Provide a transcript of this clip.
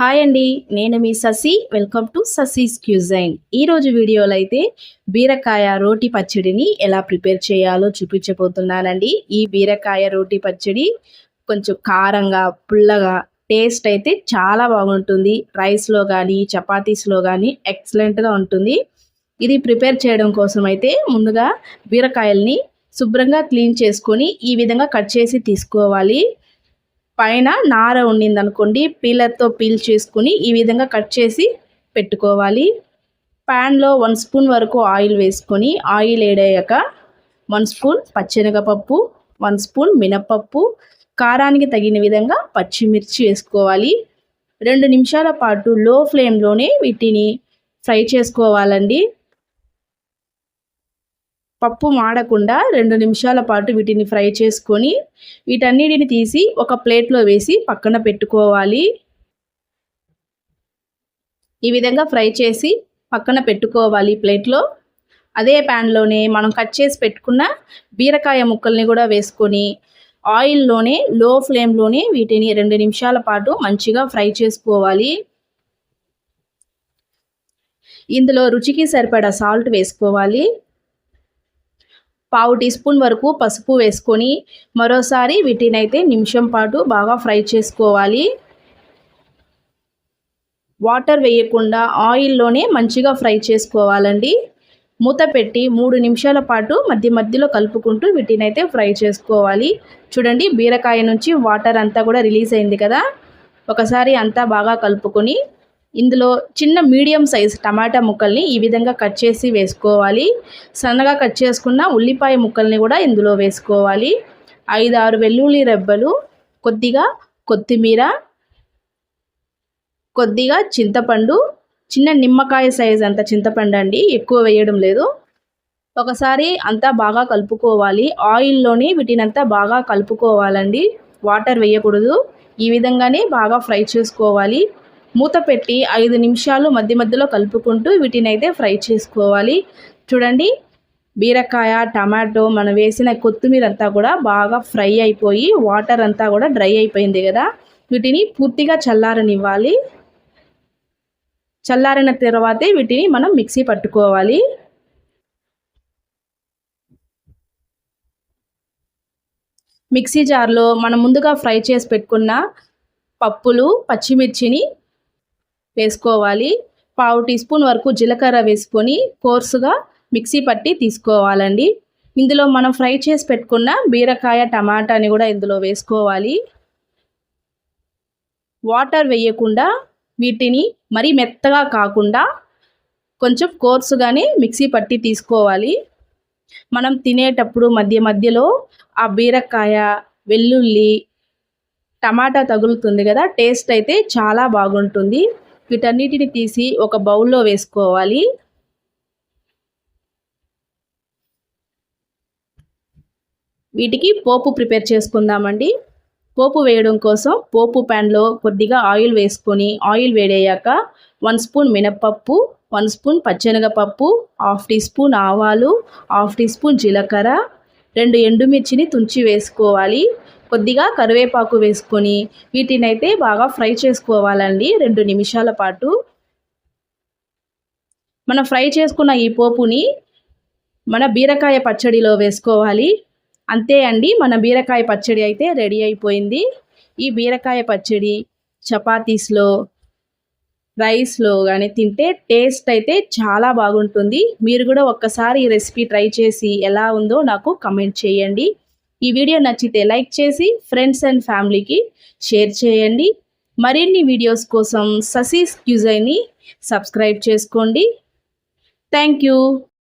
Hi అండి నేను మీ Sasi. Welcome to Sasi's cuisine ఈరోజు వీడియోలో అయితే బీరకాయ రోటి పచ్చడిని ఎలా ప్రిపేర్ చేయాలో చూపించబోతున్నానండి. ఈ బీరకాయ రోటి పచ్చడి కొంచెం కారంగా పుల్లగా టేస్ట్ అయితే చాలా బాగుంటుంది. రైస్లో కానీ చపాతీస్లో కానీ ఎక్సలెంట్గా ఉంటుంది. ఇది ప్రిపేర్ చేయడం కోసం అయితే ముందుగా బీరకాయల్ని శుభ్రంగా క్లీన్ చేసుకొని ఈ విధంగా కట్ చేసి తీసుకోవాలి. పైన నార ఉండిందనుకోండి పీలర్తో పీల్ చేసుకుని ఈ విధంగా కట్ చేసి పెట్టుకోవాలి. ప్యాన్లో వన్ స్పూన్ వరకు ఆయిల్ వేసుకొని ఆయిల్ ఏడయ్యాక వన్ స్పూన్ పచ్చెనగపప్పు వన్ స్పూన్ మినపప్పు కారానికి తగిన విధంగా పచ్చిమిర్చి వేసుకోవాలి. రెండు నిమిషాల పాటు లో ఫ్లేమ్లోనే వీటిని ఫ్రై చేసుకోవాలండి. పప్పు మాడకుండా రెండు నిమిషాల పాటు వీటిని ఫ్రై చేసుకొని వీటన్నిటిని తీసి ఒక ప్లేట్లో వేసి పక్కన పెట్టుకోవాలి. ఈ విధంగా ఫ్రై చేసి పక్కన పెట్టుకోవాలి ప్లేట్లో. అదే ప్యాన్లోనే మనం కట్ చేసి పెట్టుకున్న బీరకాయ ముక్కల్ని కూడా వేసుకొని ఆయిల్లోనే లో ఫ్లేమ్లోనే వీటిని రెండు నిమిషాల పాటు మంచిగా ఫ్రై చేసుకోవాలి. ఇందులో రుచికి సరిపడా సాల్ట్ వేసుకోవాలి. పావు టీ స్పూన్ వరకు పసుపు వేసుకొని మరోసారి వీటినైతే నిమిషం పాటు బాగా ఫ్రై చేసుకోవాలి. వాటర్ వేయకుండా ఆయిల్లోనే మంచిగా ఫ్రై చేసుకోవాలండి. మూత పెట్టి మూడు నిమిషాల పాటు మధ్య మధ్యలో కలుపుకుంటూ వీటినైతే ఫ్రై చేసుకోవాలి. చూడండి బీరకాయ నుంచి వాటర్ అంతా కూడా రిలీజ్ అయింది కదా. ఒకసారి అంతా బాగా కలుపుకొని ఇందులో చిన్న మీడియం సైజ్ టమాటా ముక్కల్ని ఈ విధంగా కట్ చేసి వేసుకోవాలి. సన్నగా కట్ చేసుకున్న ఉల్లిపాయ ముక్కల్ని కూడా ఇందులో వేసుకోవాలి. ఐదు ఆరు వెల్లుల్లి రెబ్బలు కొద్దిగా కొత్తిమీర కొద్దిగా చింతపండు చిన్న నిమ్మకాయ సైజ్ అంత చింతపండు అండి ఎక్కువ వేయడం లేదు. ఒకసారి అంతా బాగా కలుపుకోవాలి. ఆయిల్లోని వీటినంతా బాగా కలుపుకోవాలండి. వాటర్ వేయకూడదు. ఈ విధంగానే బాగా ఫ్రై చేసుకోవాలి. మూత పెట్టి ఐదు నిమిషాలు మధ్య మధ్యలో కలుపుకుంటూ వీటిని అయితే ఫ్రై చేసుకోవాలి. చూడండి బీరకాయ టమాటో మనం వేసిన కొత్తిమీర అంతా కూడా బాగా ఫ్రై అయిపోయి వాటర్ అంతా కూడా డ్రై అయిపోయింది కదా. వీటిని పూర్తిగా చల్లారనివ్వాలి. చల్లారిన తర్వాతే వీటిని మనం మిక్సీ పట్టుకోవాలి. మిక్సీ జార్లో మనం ముందుగా ఫ్రై చేసి పెట్టుకున్న పప్పులు పచ్చిమిర్చిని వేసుకోవాలి. పావు టీ స్పూన్ వరకు జీలకర్ర వేసుకొని కోర్సుగా మిక్సీ పట్టి తీసుకోవాలండి. ఇందులో మనం ఫ్రై చేసి పెట్టుకున్న బీరకాయ టమాటాని కూడా ఇందులో వేసుకోవాలి. వాటర్ వేయకుండా వీటిని మరీ మెత్తగా కాకుండా కొంచెం కోర్సుగానే మిక్సీ పట్టి తీసుకోవాలి. మనం తినేటప్పుడు మధ్య మధ్యలో ఆ బీరకాయ వెల్లుల్లి టమాటా తగులుతుంది కదా టేస్ట్ అయితే చాలా బాగుంటుంది. వీటన్నిటిని తీసి ఒక బౌల్లో వేసుకోవాలి. వీటికి పోపు ప్రిపేర్ చేసుకుందామండి. పోపు వేయడం కోసం పోపు ప్యాన్లో కొద్దిగా ఆయిల్ వేసుకొని ఆయిల్ వేడయ్యాక వన్ స్పూన్ మినప్పప్పు వన్ స్పూన్ పచ్చెనగపప్పు హాఫ్ టీ స్పూన్ ఆవాలు హాఫ్ టీ స్పూన్ జీలకర్ర రెండు ఎండుమిర్చిని తుంచి వేసుకోవాలి. కొద్దిగా కరివేపాకు వేసుకొని వీటినైతే బాగా ఫ్రై చేసుకోవాలండి రెండు నిమిషాల పాటు. మనం ఫ్రై చేసుకున్న ఈ పోపుని మన బీరకాయ పచ్చడిలో వేసుకోవాలి. అంతే అండి మన బీరకాయ పచ్చడి అయితే రెడీ అయిపోయింది. ఈ బీరకాయ పచ్చడి చపాతీస్లో రైస్లో కానీ తింటే టేస్ట్ అయితే చాలా బాగుంటుంది. మీరు కూడా ఒక్కసారి ఈ రెసిపీ ట్రై చేసి ఎలా ఉందో నాకు కమెంట్ చేయండి. ఈ వీడియో నచ్చితే లైక్ చేసి ఫ్రెండ్స్ అండ్ ఫ్యామిలీకి షేర్ చేయండి. మరిన్ని వీడియోస్ కోసం ససీస్ క్యూజైని సబ్స్క్రైబ్ చేసుకోండి. Thank you.